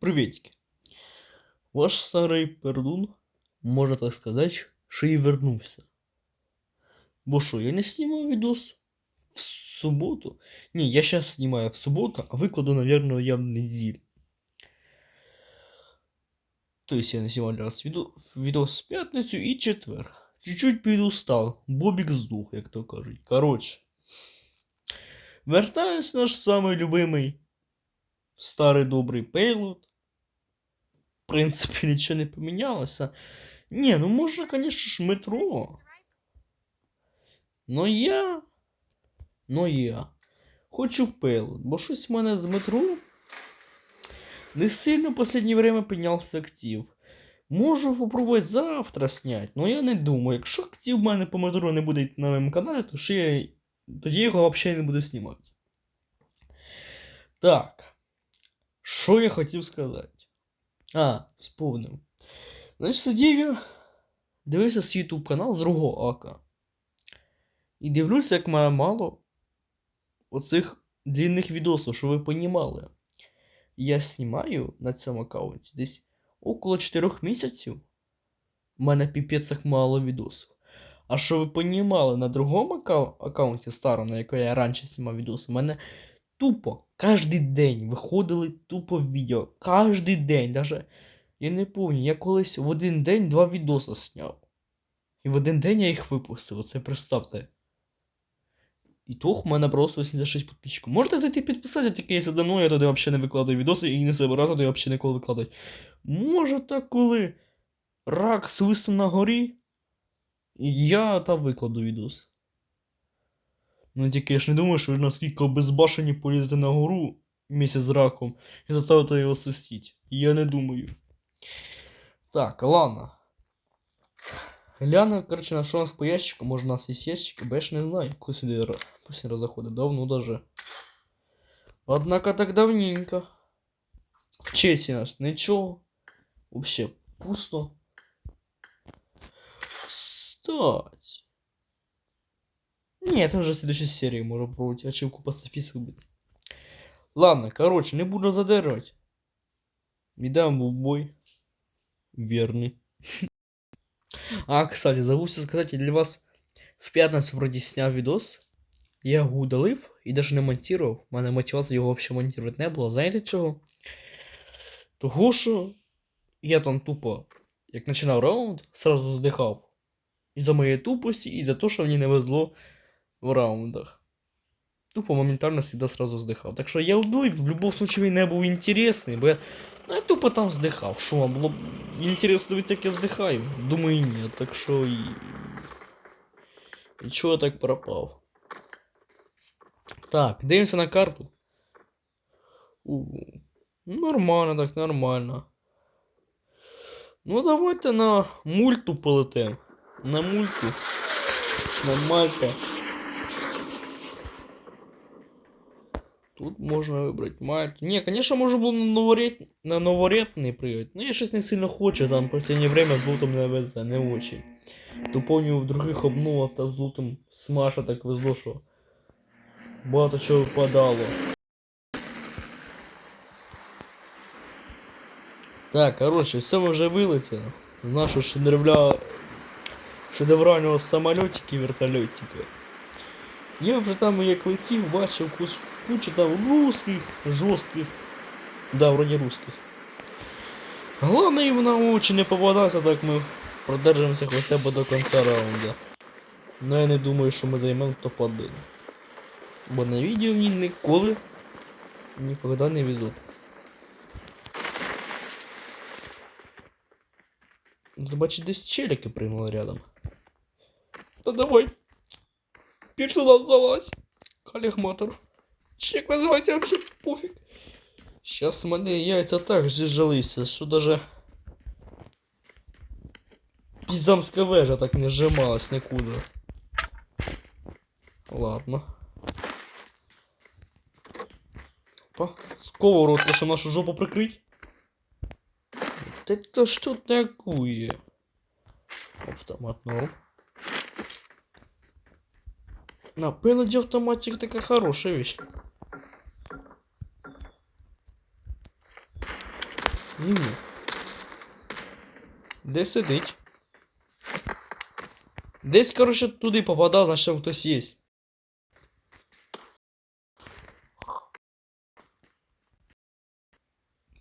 Приветики. Ваш старий пердун, можна так сказати, що і вернувся. Бо що, я не знімав відос в суботу? Ні, я зараз знімаю в суботу, а викладу, наверное, я в неділю. Тобто я не знімав раз відео, відос в п'ятницю і четвер. Чуть-чуть підустав. Бобік здух, як то кажуть. Коротше. Вертаюсь наш самий любимий старий добрий пейлот. Принципі, нічого не помінялося. Ні, ну можна, звісно ж, метро. Но я. Ну я. Хочу пейлот, бо щось в мене з метро. Не сильно в останнє время піднявся актив. Можу попробувати завтра снять, но я не думаю. Якщо актив в мене по метро не буде на моєму каналі, то ще я... тоді його взагалі не буду знімати. Так. Що я хотів сказати? А, сповнив. Значить, сидів я, дивився свій YouTube канал з другого ака. І дивлюся, як має мало оцих длинних відосів, що ви понімали. Я знімаю на цьому аккаунті десь около 4 місяців. У мене піпець мало відосів. А що ви понімали, на другому аккаунті старому, на якому я раніше знімав відоси, у мене тупо кожен день виходили тупо відео. Кожен день. Даже, я не пам'ятаю, я колись в один день два відоси зняв. І в один день я їх випустив. Оце представте. І то в мене просто 86 підписчиків. Можете зайти підписати, тільки якщо давно я туди взагалі не викладаю відоси і не забираю туди взагалі ніколи викладати. Може так, коли рак свисне на горі, і я там викладу відос. Ну тільки я ж не думаю, що ви наскільки безбашені полізете на гору місяць з раком і заставите його свистіть. Я не думаю. Так, ладно. Гляну, короче, на що у нас по ящику, може у нас є ящик, ж не знаю, коли сюди ра- последний заходить. Давно даже. Однако так давненько. В чесі нас нічого. Вообще пусто. Кстати. Не, это уже в следующей серии можно попробовать ачивку по списку быть. Ладно, короче, не буду задерживать. Медам был бой. Верный. А, кстати, забувся сказать, я для вас в п'ятницю вроді сняв відос. Я його удалив і навіть не монтував. У мене мотивації його взагалі монтувати не було. Знаєте чого? Того, що я там тупо, як починав раунд, сразу здихав. Із-за моєї тупості і за те, що мені не везло в раундах. Тупо моментально всегда сразу здихав. Так що я удалив, в будь-якому случае не був інтересний, бо я, ну, я тупо там здихав. Що вам було інтересно дивитися, як я здихаю? Думаю, ні, так що і. І чого я так пропав? Так, дивимося на карту. У, нормально, так, нормально. Ну, давайте на мульту полетим. На мульту. На мальта. Тут можна вибрати мальту. Ні, конечно, можна було на новорет... на новоретний прийти. Ну, я щось не сильно хочу, там в останнє время з лутом не везе, не очень. То помню, в других обновах та з лутом смаша так везло, що багато чого випадало. Так, коротше, все ми вже вилетіли. З нашого шедевля... шедеврального самольотики і вертольотика. Я вже там як летів, бачив куч... кучу там русских, жорстких. Да, вроде русских. Главное їм на очі не попадаться, так ми продержимося хоча б до кінця раунда. Ну я не думаю, що ми займемо топ-1. Бо на відео мені ніколи ніколи не. Ти бачиш, десь челики приймали рядом. Та давай. Сюди залазь. Калігматор. Чи як називається вообще пофіг. Сейчас у мене яйця так зіжалися, що даже пізамська вежа так не сжималась нікуди. Ладно. Опа. Сковородка, що нашу жопу прикрить. Это что такое? Автомат норм. На пеладе автоматик такая хорошая вещь. Ім'я. Де сидить? Десь, коротше, туди попадав, значить там хтось є.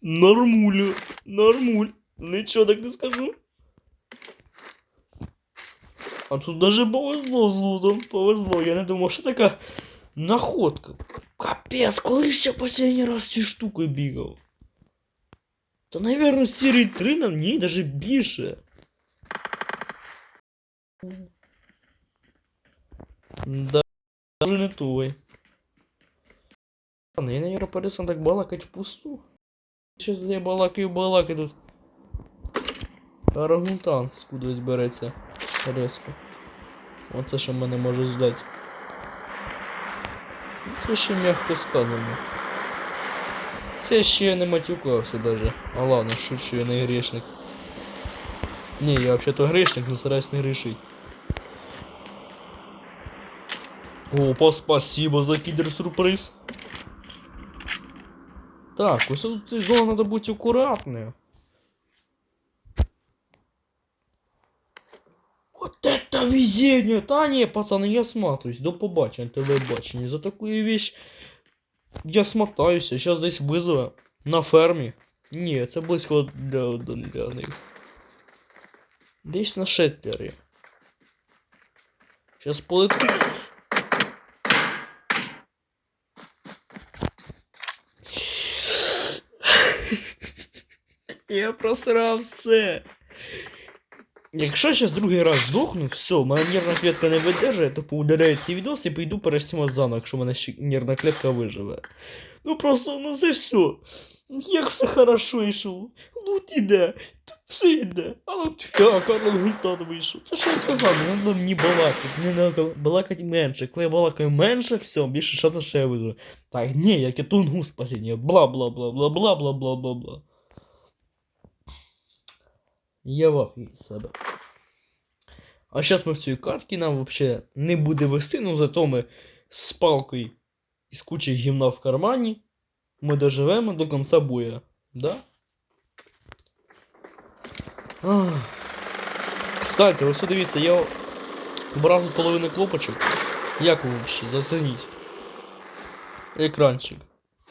Нормуля, нормуль. Нічого так не скажу. А тут даже повезло з лутом, повезло. Я не думав, що така находка. Капець, коли ще останній раз ці штуки бігав. Та, наверное, серії 3 на ні, даже більше. Да, вже не той. Ладно, я, наверное, перестан так балакать впусту. Сейчас я балакаю, балакаю тут. Арагутан скудись береться резко. Оце що мене може здати. Це ще м'яко сказано. Це ще я не матюкався даже. А ладно, шучу, я не грешник. Не, я вообще-то грешник, но стараюсь не грешить. Опа, спасибо за кидер-сюрприз. Так, ось тут цей зона надо бути. Вот это везение! Та ні, пацаны, я смотрюсь. До побачення, телебачення. За таку вещь я смотаюся. Сейчас десь визове на фермі. Ні, це близько для, для, них. Десь на шеттлері. Сейчас полету. Я просрав все. Якщо зараз другий раз здохну, все, моя нервна клітка не видержує, то поудаляю цей відос і піду переснімати заново, якщо мене ще нервна клітка виживе. Ну просто, ну це все. Як все хорошо йшло. Лут іде, тут все йде. А от фіак, а результат вийшов. Це що я казав, не треба мені балакати, не треба балакати менше. Коли я балакаю менше, все, більше шанса, що я виживу. Так, ні, як я тунгу спасіння, бла-бла-бла-бла-бла-бла-бла-бла. Я в афігі себе. А зараз ми в цій катці нам взагалі не буде вести, ну зато ми з палкою і з кучою гімна в кармані ми доживемо до кінця боя. Да? Кстати, ось дивіться, я брав половину кнопочок. Як ви взагалі? Зацініть. Екранчик.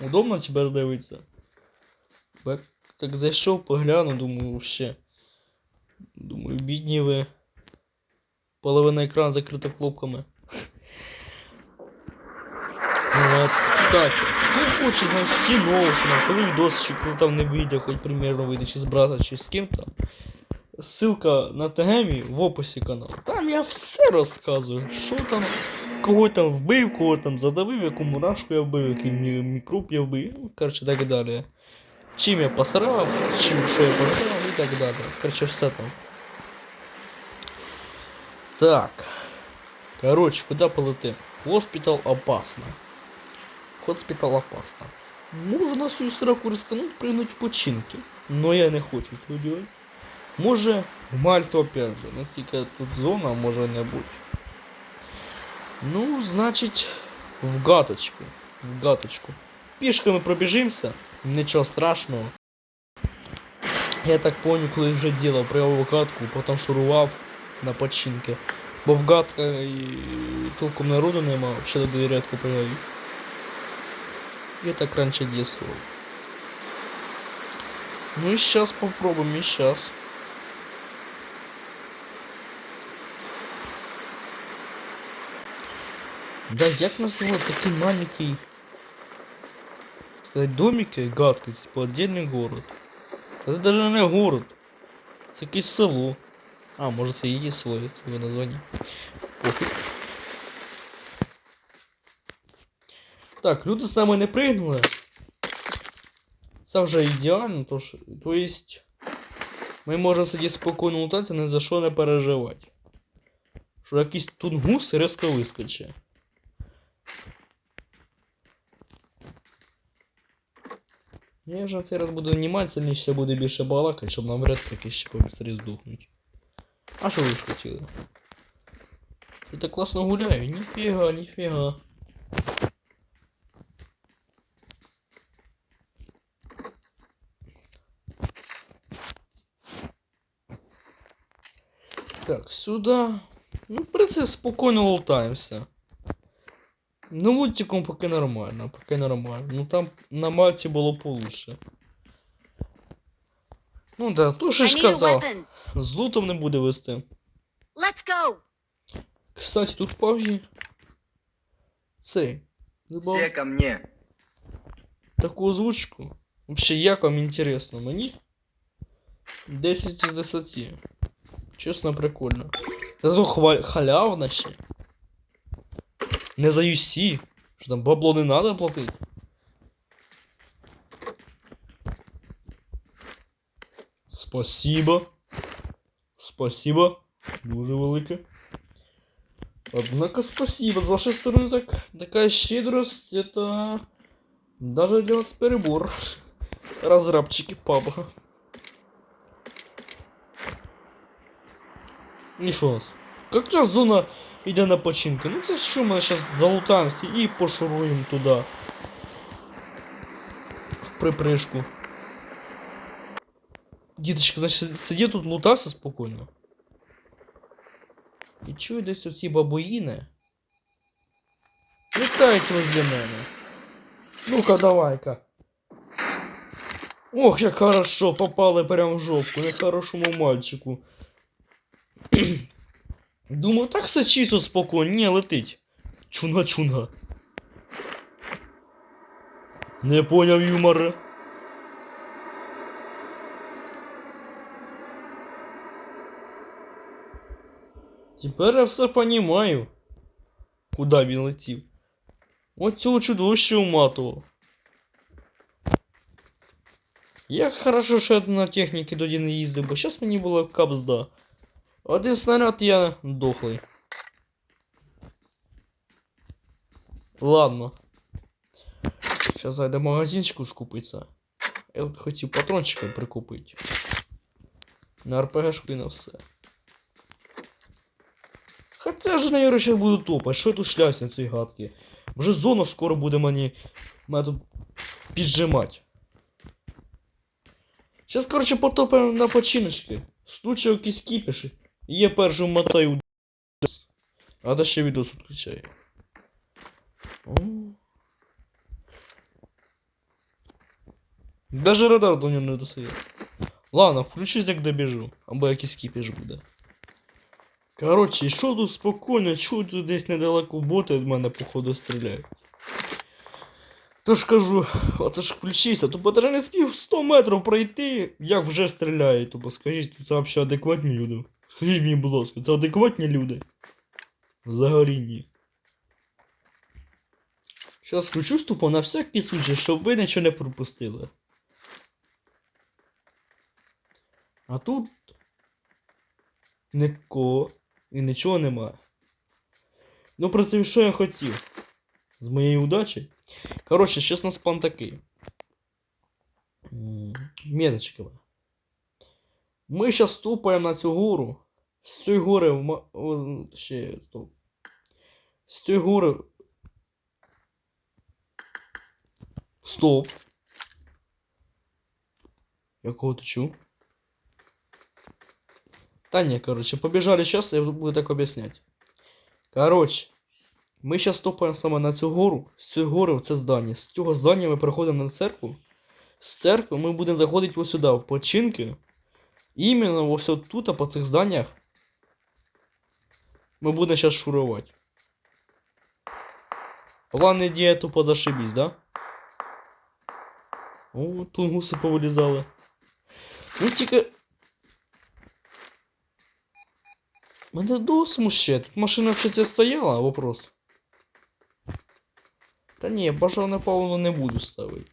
Удобно тебе дивитися? Так зайшов, погляну, думаю, вообще. Думаю, бідні ви. Половина екрану закрита кнопками. Кстати, хто хоче знати всі новості, коли відос, чи коли там не вийде, хоч примерно вийде, чи з брата, чи з ким там. Ссылка на ТГМі в описі каналу. Там я все розказую. Що там, кого там вбив, кого там задавив, яку мурашку я вбив, який мі- мікроб я вбив, ну, коротше, так далі. Чим я посрав, чим що я пожрав і так далі. Коротше, все там. Так. Короче, куда полетим? Хоспитал опасно. Хоспитал опасно. Можна свою сраку рискануть, пригнуть в починки. Но я не хочу цього делать. Може, в Мальту опять же. Ну тільки тут зона може не бути. Ну, значить, в гаточку. В гаточку. Пішками пробіжимося. Нічого страшного. Я так понял, коли вже ділав праву катку, потім шурував на починки. Бо в гатка і толком народу нема, взагалі туди рядко появив. Я так раніше дійствував. Ну і сейчас попробуем, і сейчас. Да, як називати такий маленький сказать, домики гадкий, типа отдельный город. Це даже не город. Це якесь село. А, може це і є село, його названня. Пофіг. Так, люди з нами не пригнули. Це вже ідеально, то, ж, то есть ми можемо сидіти спокійно лутатися, ні за що не переживати. Що якийсь тунгус різко вискочить. Я вже цей раз буду внимательніше, буде більше балакати, щоб нам вряд таки ще побыстрее здохнуть. А що ви ж хотіли? Я так класно гуляю, ніфіга, ніфіга. Так, сюда. Ну, в принципі, спокійно лутаємося. Ну, лутиком поки нормально, поки нормально. Ну там на Мальті було получше. Ну да, то що ж казав, з лутом не буде вести. Let's go. Кстати, тут паві. Цей. Все ко мне. таку озвучку. Вообще, як вам інтересно, мені? 10 із 10. Чесно, прикольно. Зато хва- халявно ще. Не за UC. Що там бабло не надо платити. Спасибо. Спасибо. Дуже велике. Однако спасибо. С вашей стороны так, такая щедрость, это даже для вас перебор. Разрабчики паба. І що у нас? Как раз зона йде на починку. Ну це що ми зараз залутаємося і пошуруємо туди. В припришку. Діточка, значить, сидів тут лутався спокійно. І чую десь оці бабуїни. Літають возле мене. Ну-ка, давай-ка. Ох, як хорошо, попали прям в жопку, нехорошому мальчику. Думав, так все чисто спокійно, не летить. Чуна-чуна. Не поняв юмора. Тепер я все понімаю. Куда він летів? От цього чудовище уматував. Як хорошо, що я на техніки тоді не їздив, бо щас мені було капзда. Один снаряд я дохлий. Ладно. Сейчас зайду в магазинчику скупиться. Я от хотів патрончика прикупити. На РПГшку і на все. Хоча ж, наверное, сейчас буду топать. Що я тут шляюсь на цій гадки? Вже зона скоро буде мені. Мене тут піджимать. Сейчас, короче, потопаємо на починочки. Случай якісь кіпіші. Я перший мотаю. А да ще відос відключаю. Даже радар до нього не достає. Ладно, включусь, як добіжу. Або якийсь кіпіш буде. Короче, що тут спокійно, чую тут десь недалеко боти від мене, походу, стріляють. Тож кажу, оце ж включився, то даже не спів 100 метрів пройти, як вже стріляють, тобто скажіть, це взагалі адекватні люди. Скажіть мені, будь ласка, це адекватні люди? Взагалі ні. Зараз включусь тупо на всякий случай, щоб ви нічого не пропустили. А тут нікого і нічого немає. Ну, про це що я хотів. З моєї удачі. Коротше, зараз нас план такий. Меточкова. Ми зараз ступаємо на цю гору. З цієї гори в ще стоп. З цієї гори. Стоп. Я кого-то чув. Та не, короче, побежали сейчас, я буду так объяснять. Короче, ми сейчас топаємо саме на цю гору, з цієї гори в це здання. З цього здання ми приходимо на церкву. З церкви ми будемо заходити ось сюди, в починки. Іменно ось тут, по цих зданнях, ми будемо зараз шурувати. План ідея тупо зашибісь, да? О, тунгуси повилізали. Ну тільки. Мене до смущає. Тут машина в це стояла, вопрос. Та ні, бажав на паузу не буду ставити.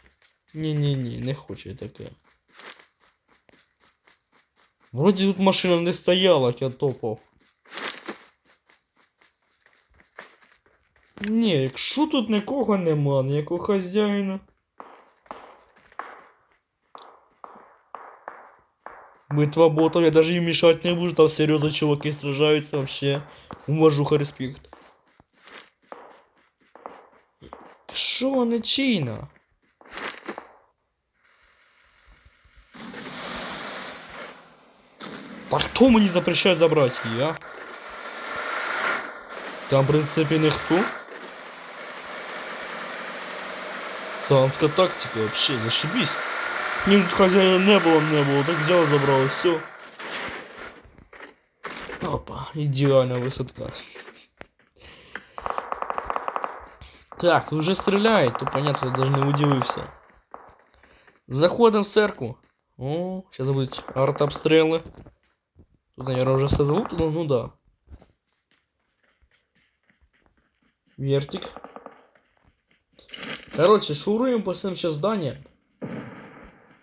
Ні-ні-ні, не хочу я таке. Вроді тут машина не стояла, як я топав. Ні, якщо тут нікого нема, ніякого хазяїна. Битва ботов, я даже им мешать не буду, там серьезно чуваки сражаются вообще. Уважуха, респект. Шо, не чина? Та хто мені запрещає забрати її, а? Там, в принципі, ніхто. Цанська тактика, вообще, зашибись. Ні, тут хазяїна не було, не було, так взял, забрал, все. Опа, ідеальна висадка. Так, уже стріляють, то понятно, я даже не удивився. Заходим в церкву. О, сейчас будут артобстрелы. Тут, наверное, уже все залутано, ну да. Вертик. Короче, шуруем по всем сейчас здания.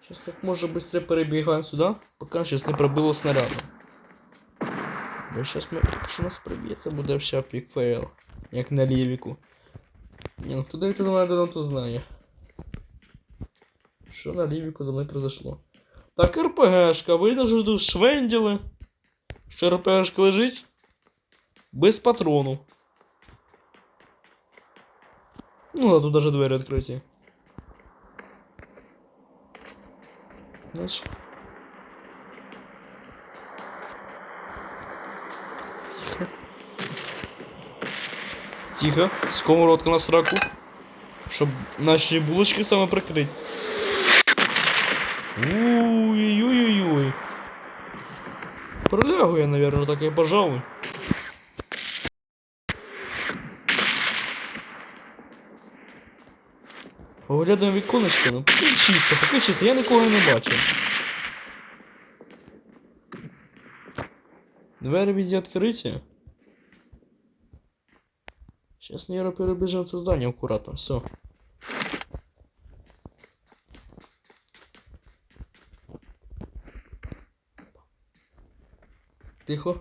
Сейчас так может быстрее перебегаем сюда, пока сейчас не пробило снарядом. Бо сейчас ми, якщо нас приб'ється, буде ще пікфейл. Як на лівіку. Ні, ну хто дивиться на мене давно, то знає. Що на лівіку за мною произошло? Так, РПГшка, що тут швенділи. Що РПГшка лежить? Без патрону. Ну, а тут даже двері відкриті. Значить. Тихо. Тихо. Сковородка на сраку. Щоб наші булочки саме прикрити. Ой-ой-ой-ой. Пролягу я, наверное, так и пожалуй. Оглядаємо віконечко, ну поки чисто, поки чисто, я нікого не бачу. Двері везде відкриті. Сейчас, наверное, перебежим це здання аккуратно, все. Тихо.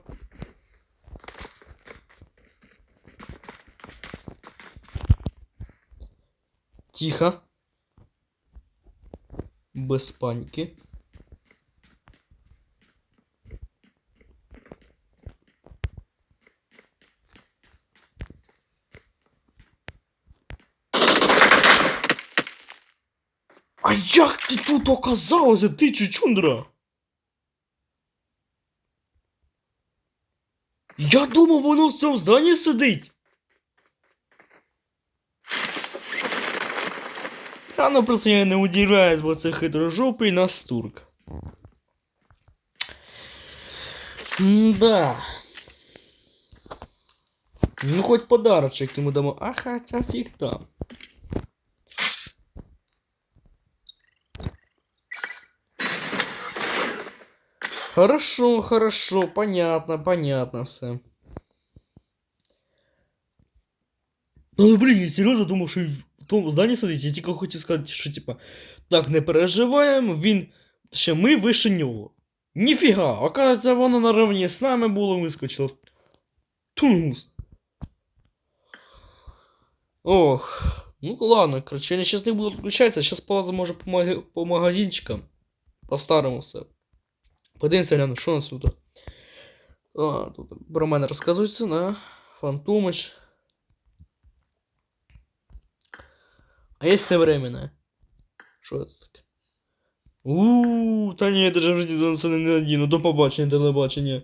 Тихо. Без паніки. А як ти тут оказалася, ти чучундра? Я думав, воно в цьому зданні сидить. Та ну просто я не удивляюсь, бо це хитрожопий настурк. Да. Ну хоть подарочек ему дамо. А хотя фиг там. Хорошо, хорошо, понятно, понятно все. Ну, блин, я серйозно думав, що в тому зданні сидить, я тільки хотів сказати, що типа, так, не переживаємо, він. Ще ми вище нього. Ніфіга, оказується, воно наравні з нами було вискочило. Тунгус. Ох. Ну ладно, короче, я сейчас не буду включаться, сейчас полазу може по, маги- по магазинчикам. По-старому все. Подивимося, гляну, що у нас тут. А, тут про мене розказується, да. Фантомич. А є невременне. Що це таке? Ууу, та ні, даже в житті це не надійно. До побачення, телебачення.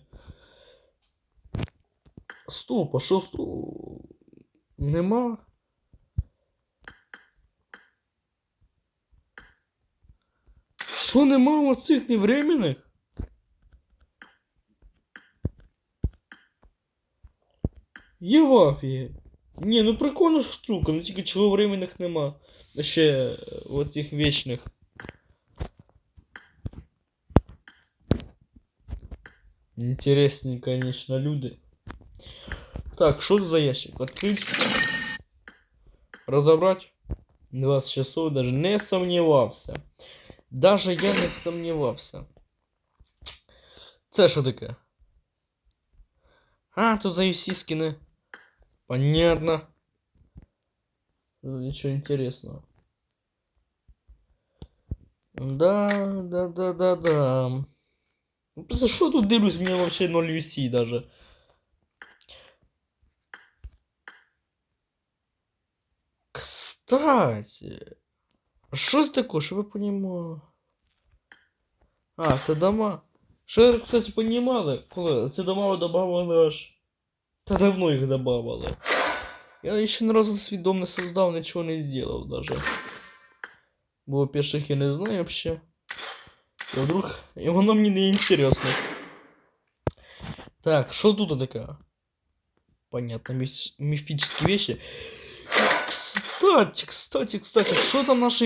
Стоп, а що стоп? Нема. Що нема оцих невременних? Євафія. Ні, ну прикольна штука, ну тільки чого временних нема. А Ще е, оцих вічних. Интересные, конечно, люди. Так, что за ящик? Открыть. Разобрать. 20 часов даже не сомневался. Даже я не сомневался. Це що таке? А, тут за UC скины. Понятно. Ничего интересного. Да, да, да, да, да. Ну, Просто що тут дивлюсь, мені вообще 0 UC даже. Кстати. Що це таке, що ви понімали? А, це дома. Що ви, кстати, понімали, коли це домало добавили аж. Та давно їх добавили. Я ще ні разу свідом не создав, нічого не зробив даже. Бо перших я не знаю вообще. І вдруг. І воно мені не інтересно. Так, що тут таке? Понятно, міф... міфічні вещи. Кстати, кстати, кстати, що там наш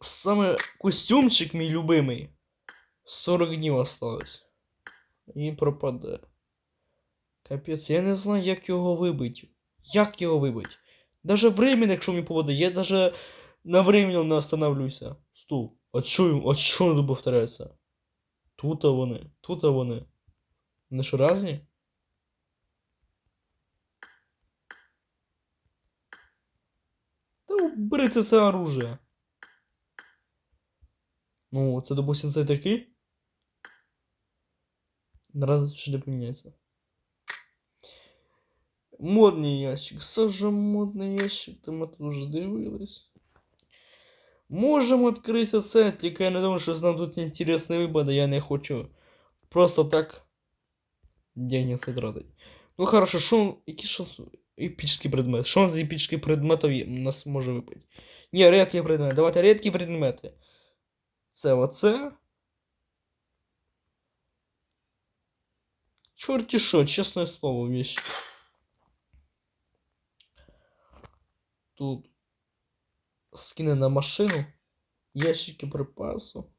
саме костюмчик мій любимий? 40 днів осталось. І пропаде. Капець, я не знаю, як його вибити. Як його вибити? Даже временно, якщо мені поводи, я даже на временном не остановлюся. Стоп. А чо, а чо не повторяється? Тут вони, тут вони. Вони що разні? Та уберите це оружие. Ну, це, допустим, це такий. Раз ще не поміняється. Модний ящик. Все же модний ящик, то ми тут вже дивились. Можемо відкрити це, тільки я не думаю, що нам тут інтересні вибори, я не хочу просто так денег затратить. Ну хорошо, що, які що епічний предмет? Що з епічних предметів є- у нас може випити? Ні, рідкі предмети. Давайте рідкі предмети. Це оце. Чорті що, чесне слово, вещь. Тут скини на машину, ящики припасу.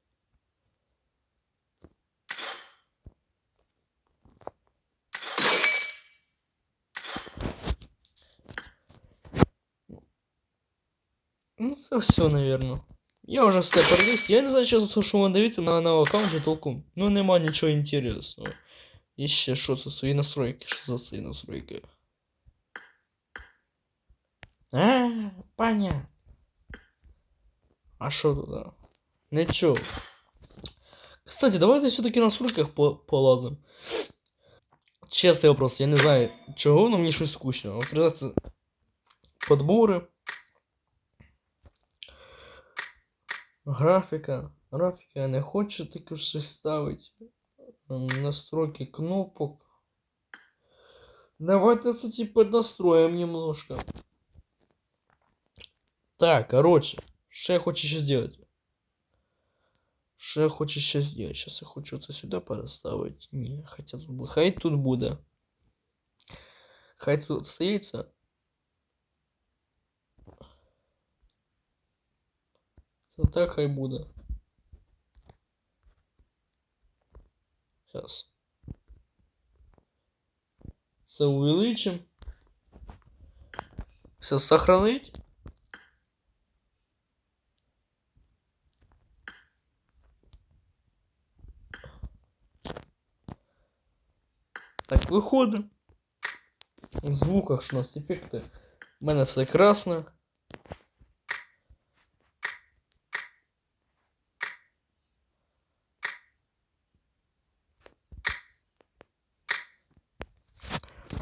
Ну, це все, наверное. Я вже все передивився. Я не знаю, що, що ви дивіться на, на аккаунті толком. Ну, нема нічого інтересного. І ще що це свої настройки? Що за свої настройки? А, понятно. А що туди? Нічого. Кстати, давайте все-таки на настройках по полазим. Чесний вопрос, я не знаю, чого, но мені щось скучно. Відкривати подбори. Графіка. Графіка я не хочу таке щось ставити. М, Настройки кнопок. Давайте це типа настроим немножко. Так, короче, что я хочу сейчас сделать? Что я хочу сейчас сделать? Сейчас я хочу это сюда переставить. Не, хотя тут буде. Хай тут буде. Хай тут стоїться. Це так хай буде. Сейчас. Це увеличим. Сейчас сохранить. Так, виходимо. В звуках що у нас ефекти. У мене все красно.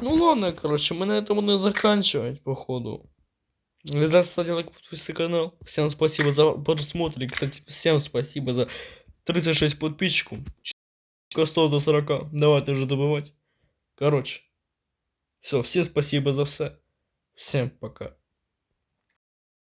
Ну ладно, короче, мы на этом будем заканчивать, походу. Ребят, ставьте лайк, подписывайтесь на канал. Всем спасибо за просмотр. Кстати, всем спасибо за 36 подписчиков. 100 до 40. Давайте уже добывать. Короче. Все, всем спасибо за все. Всем пока.